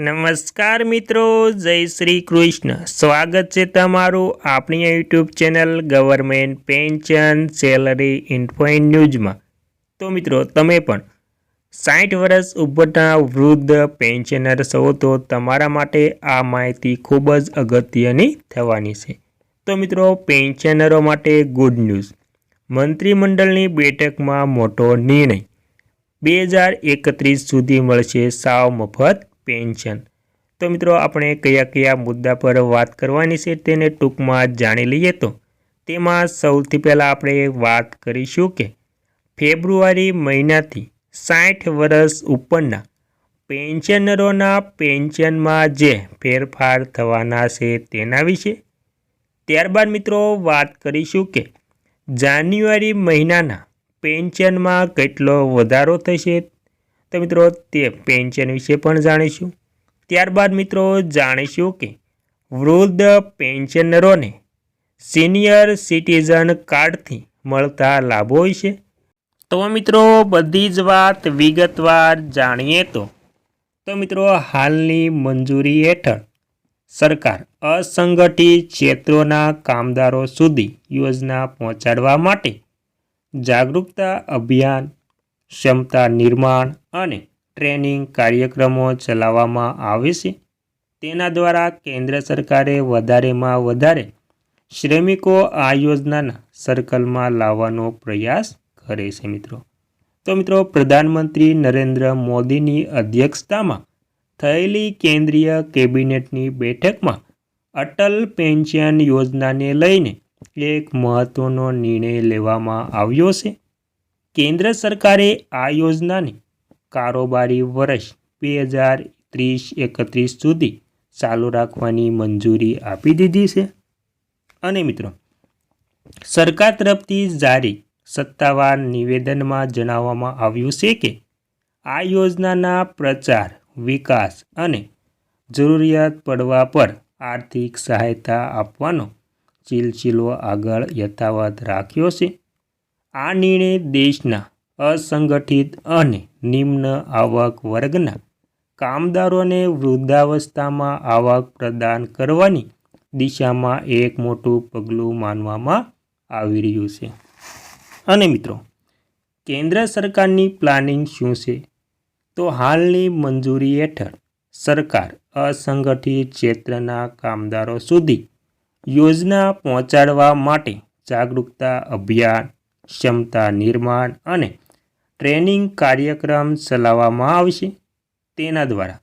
નમસ્કાર મિત્રો, જય શ્રી કૃષ્ણ. સ્વાગત છે તમારું આપણી YouTube channel government pension salary info in ન્યૂઝમાં. તો મિત્રો, તમે પણ સાઠ વર્ષ ઉપરના વૃદ્ધ પેન્શનર છો તો તમારા માટે આ માહિતી ખૂબ જ અગત્યની થવાની છે. તો મિત્રો, પેન્શનરો માટે ગુડ ન્યૂઝ. મંત્રીમંડળની બેઠકમાં મોટો નિર્ણય. બે હજાર એકત્રીસ સુધી મળશે સાવ મફત પેન્શન. તો મિત્રો, આપણે કયા કયા મુદ્દા પર વાત કરવાની છે તેને ટૂંકમાં જાણી લઈએ તો. તેમાં સૌથી પહેલાં આપણે વાત કરીશું કે ફેબ્રુઆરી મહિનાથી સાઠ વર્ષ ઉપરના પેન્શનરોના પેન્શનમાં જે ફેરફાર થવાના છે તેના વિશે. ત્યારબાદ મિત્રો, વાત કરીશું કે જાન્યુઆરી મહિનાના પેન્શનમાં કેટલો વધારો થશે તો મિત્રો, તે પેન્શન વિશે પણ જાણીશું. ત્યારબાદ મિત્રો, જાણીશું કે વૃદ્ધ પેન્શનરોને સિનિયર સિટીઝન કાર્ડથી મળતા લાભો વિશે તો મિત્રો, બધી જ વાત વિગતવાર જાણીએ તો. તો મિત્રો, હાલની મંજૂરી હેઠળ સરકાર અસંગઠિત ક્ષેત્રોના કામદારો સુધી યોજના પહોંચાડવા માટે જાગૃતતા અભિયાન ક્ષમતા નિર્માણ અને ટ્રેનિંગ કાર્યક્રમો ચલાવવામાં આવે છે. તેના દ્વારા કેન્દ્ર સરકારે વધારેમાં વધારે શ્રમિકો આ યોજનાના સર્કલમાં લાવવાનો પ્રયાસ કરે છે મિત્રો. તો મિત્રો, પ્રધાનમંત્રી નરેન્દ્ર મોદીની અધ્યક્ષતામાં થયેલી કેન્દ્રીય કેબિનેટની બેઠકમાં અટલ પેન્શન યોજનાને લઈને એક મહત્ત્વનો નિર્ણય લેવામાં આવ્યો છે. કેન્દ્ર સરકારે આ યોજનાને કારોબારી વર્ષ બે હજાર ત્રીસ એકત્રીસ સુધી ચાલુ રાખવાની મંજૂરી આપી દીધી છે. અને મિત્રો, સરકાર તરફથી જારી સત્તાવાર નિવેદનમાં જણાવવામાં આવ્યું છે કે આ યોજનાના પ્રચાર, વિકાસ અને જરૂરિયાત પડવા પર આર્થિક સહાયતા આપવાનો સિલસિલો આગળ યથાવત રાખ્યો છે. આ નિર્ણય દેશના અસંગઠિત અને નિમ્ન આવક વર્ગના કામદારોને વૃદ્ધાવસ્થામાં આવક પ્રદાન કરવાની દિશામાં એક મોટું પગલું માનવામાં આવી રહ્યું છે. અને મિત્રો, કેન્દ્ર સરકારની પ્લાનિંગ શું છે? તો હાલની મંજૂરી હેઠળ સરકાર અસંગઠિત ક્ષેત્રના કામદારો સુધી યોજના પહોંચાડવા માટે જાગૃતતા અભિયાન ક્ષમતા નિર્માણ અને ટ્રેનિંગ કાર્યક્રમ ચલાવવામાં આવશે. તેના દ્વારા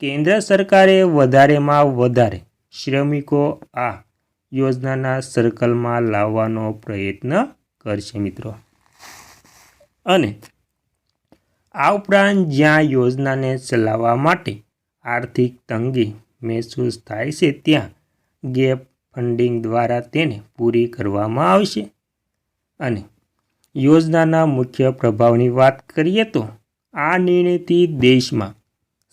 કેન્દ્ર સરકારે વધારેમાં વધારે શ્રમિકો આ યોજનાના સર્કલમાં લાવવાનો પ્રયત્ન કરશે મિત્રો. અને આ ઉપરાંત જ્યાં યોજનાને ચલાવવા માટે આર્થિક તંગી મહેસૂસ થાય છે, ત્યાં ગેપ ફંડિંગ દ્વારા તેને પૂરી કરવામાં આવશે. અને યોજનાના મુખ્ય પ્રભાવની વાત કરીએ તો આ નિર્ણયથી દેશમાં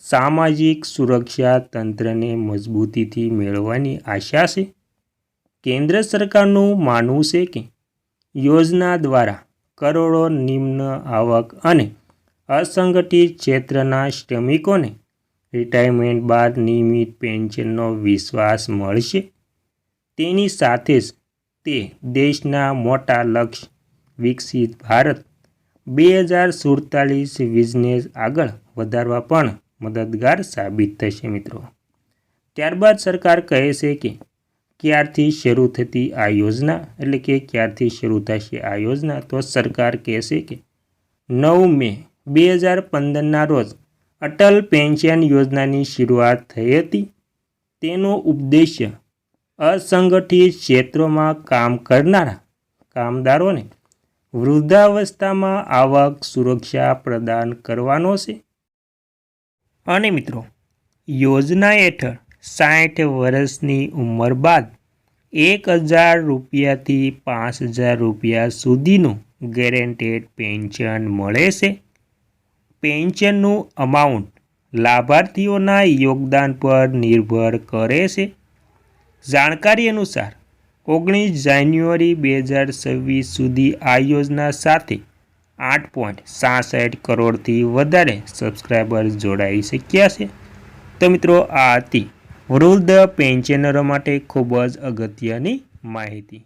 સામાજિક સુરક્ષા તંત્રને મજબૂતીથી મેળવવાની આશા છે. કેન્દ્ર સરકારનું માનવું છે કે યોજના દ્વારા કરોડો નિમ્ન આવક અને અસંગઠિત ક્ષેત્રના શ્રમિકોને રિટાયરમેન્ટ બાદ નિયમિત પેન્શનનો વિશ્વાસ મળશે. તેની સાથે જ તે દેશના મોટા લક્ષ્ય વિકસિત ભારત બે હજાર સુડતાલીસ વિઝનેસ આગળ વધારવા પણ મદદગાર સાબિત થશે મિત્રો. ત્યારબાદ સરકાર કહે છે કે ક્યારથી શરૂ થતી આ યોજના એટલે કે ક્યારથી શરૂ થશે આ યોજના તો સરકાર કહેશે કે નવ મે બે હજાર પંદરના રોજ અટલ પેન્શન યોજનાની શરૂઆત થઈ હતી. તેનો ઉદ્દેશ્ય અસંગઠિત ક્ષેત્રોમાં કામ કરનારા કામદારોને વૃદ્ધાવસ્થામાં આવક સુરક્ષા પ્રદાન કરવાનો છે. અને મિત્રો, યોજના હેઠળ સાઠ વર્ષની ઉંમર બાદ એક હજાર રૂપિયાથી પાંચ હજાર રૂપિયા સુધીનું ગેરેન્ટેડ પેન્શન મળે છે. પેન્શનનું અમાઉન્ટ લાભાર્થીઓના યોગદાન પર નિર્ભર કરે છે. જાણકારી અનુસાર, ઓગણીસ જાન્યુઆરી બે હજાર છવ્વીસ સુધી આ યોજના સાથે આઠ પોઈન્ટ સાસઠ કરોડથી વધારે સબસ્ક્રાઈબર જોડાઈ શક્યા છે. તો મિત્રો, આ હતી વૃદ્ધ પેન્શનરો માટે ખૂબ જ અગત્યની માહિતી.